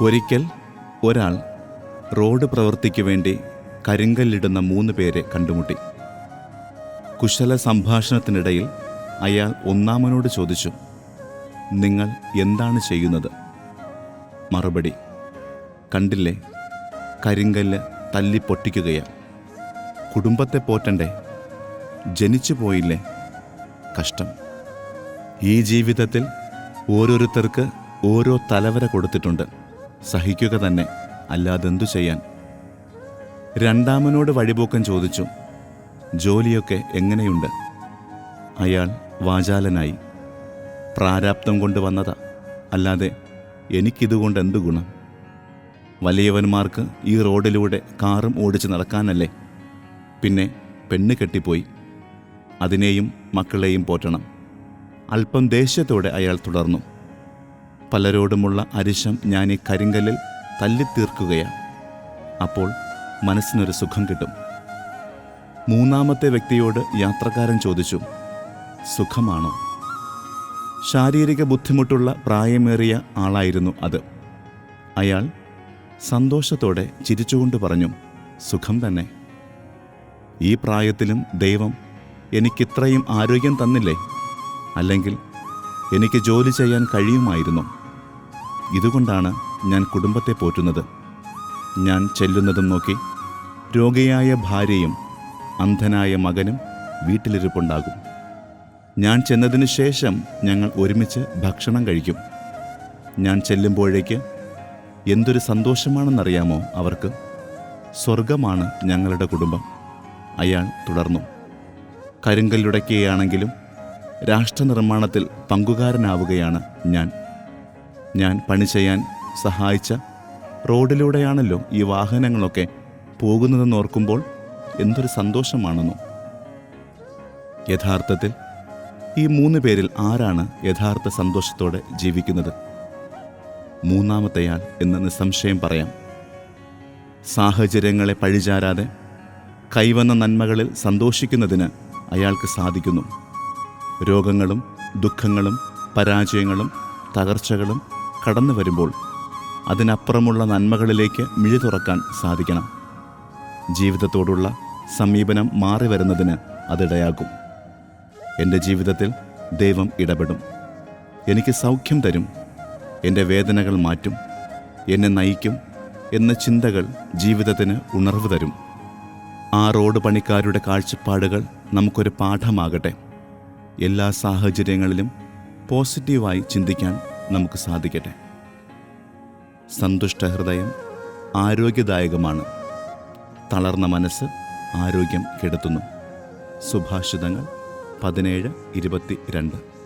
ഒരിക്കൽ ഒരാൾ റോഡ് പ്രവൃത്തിക്ക് വേണ്ടി കരിങ്കല്ലിടുന്ന മൂന്ന് പേരെ കണ്ടുമുട്ടി. കുശല സംഭാഷണത്തിനിടയിൽ അയാൾ ഒന്നാമനോട് ചോദിച്ചു നിങ്ങൾ എന്താണ് ചെയ്യുന്നത്? മറുപടി കണ്ടില്ലേ കരിങ്കല്ല് തല്ലി പൊട്ടിക്കുകയാണ് കുടുംബത്തെ പോറ്റണ്ടേ? ജനിച്ചു പോയില്ലേ? കഷ്ടം. ഈ ജീവിതത്തിൽ ഓരോരുത്തർക്ക് ഓരോ തലവര കൊടുത്തിട്ടുണ്ട്. സഹിക്കുക തന്നെ അല്ലാതെന്തു ചെയ്യാൻ? രണ്ടാമനോട് വഴിപോക്കൻ ചോദിച്ചു ജോലിയൊക്കെ എങ്ങനെയുണ്ട്? അയാൾ വാചാലനായി പ്രാരാബ്ദം കൊണ്ട് വന്നതാ അല്ലാതെ എനിക്കിതുകൊണ്ട് എന്തു ഗുണം? വലിയവന്മാർക്ക് ഈ റോഡിലൂടെ കാറും ഓടിച്ച് നടക്കാനല്ലേ? പിന്നെ പെണ്ണ് കെട്ടിപ്പോയി അതിനെയും മക്കളെയും പോറ്റണം. അല്പം ദേഷ്യത്തോടെ അയാൾ തുടർന്നു പലരോടുമുള്ള അരിശം ഞാൻ ഈ കരിങ്കല്ലിൽ തല്ലിത്തീർക്കുകയാണ്. അപ്പോൾ മനസ്സിനൊരു സുഖം കിട്ടും. മൂന്നാമത്തെ വ്യക്തിയോട് യാത്രക്കാരൻ ചോദിച്ചു സുഖമാണോ? ശാരീരിക ബുദ്ധിമുട്ടുള്ള പ്രായമേറിയ ആളായിരുന്നു അത്. അയാൾ സന്തോഷത്തോടെ ചിരിച്ചുകൊണ്ട് പറഞ്ഞു സുഖം തന്നെ. ഈ പ്രായത്തിലും ദൈവം എനിക്കിത്രയും ആരോഗ്യം തന്നില്ലേ? അല്ലെങ്കിൽ എനിക്ക് ജോലി ചെയ്യാൻ കഴിയുമായിരുന്നു. ഇതുകൊണ്ടാണ് ഞാൻ കുടുംബത്തെ പോറ്റുന്നത്. ഞാൻ ചെല്ലുന്നതും നോക്കി രോഗിയായ ഭാര്യയും അന്ധനായ മകനും വീട്ടിലിരിപ്പുണ്ടാകും. ഞാൻ ചെന്നതിന് ശേഷം ഞങ്ങൾ ഒരുമിച്ച് ഭക്ഷണം കഴിക്കും. ഞാൻ ചെല്ലുമ്പോഴേക്ക് എന്തൊരു സന്തോഷമാണെന്നറിയാമോ അവർക്ക്? സ്വർഗമാണ് ഞങ്ങളുടെ കുടുംബം. അയാൾ തുടർന്നു. കരിങ്കല്ലുടയ്ക്കുകയാണെങ്കിലും രാഷ്ട്രനിർമ്മാണത്തിൽ പങ്കുകാരനാവുകയാണ് ഞാൻ. ഞാൻ പണി ചെയ്യാൻ സഹായിച്ച റോഡിലൂടെയാണല്ലോ ഈ വാഹനങ്ങളൊക്കെ പോകുന്നതെന്ന് ഓർക്കുമ്പോൾ എന്തൊരു സന്തോഷമാണെന്നോ. യഥാർത്ഥത്തിൽ ഈ മൂന്ന് പേരിൽ ആരാണ് യഥാർത്ഥ സന്തോഷത്തോടെ ജീവിക്കുന്നത്? മൂന്നാമത്തെയാൾ എന്ന് നിസ്സംശയം പറയാം. സാഹചര്യങ്ങളെ പഴിചാരാതെ കൈവന്ന നന്മകളിൽ സന്തോഷിക്കുന്നതിന് അയാൾക്ക് സാധിക്കുന്നു. രോഗങ്ങളും ദുഃഖങ്ങളും പരാജയങ്ങളും തകർച്ചകളും കടന്നു വരുമ്പോൾ അതിനപ്പുറമുള്ള നന്മകളിലേക്ക് മിഴി തുറക്കാൻ സാധിക്കണം. ജീവിതത്തോടുള്ള സമീപനം മാറി വരുന്നതിന് അതിടയാകും. എന്റെ ജീവിതത്തിൽ ദൈവം ഇടപെടും. എനിക്ക് സൗഖ്യം തരും. എന്റെ വേദനകൾ മാറ്റും. എന്നെ നയിക്കും എന്ന ചിന്തകൾ ജീവിതത്തിന് ഉണർവ് തരും. ആ റോഡ് പണിക്കാരുടെ കാഴ്ചപ്പാടുകൾ നമുക്കൊരു പാഠമാകട്ടെ. എല്ലാ സാഹചര്യങ്ങളിലും പോസിറ്റീവായി ചിന്തിക്കാൻ നമുക്ക് സാധിക്കട്ടെ. സന്തുഷ്ട ഹൃദയം ആരോഗ്യദായകമാണ്. തളർന്ന മനസ്സ് ആരോഗ്യം കെടുത്തുന്നു. സുഭാഷിതങ്ങൾ പതിനേഴ് ഇരുപത്തി രണ്ട്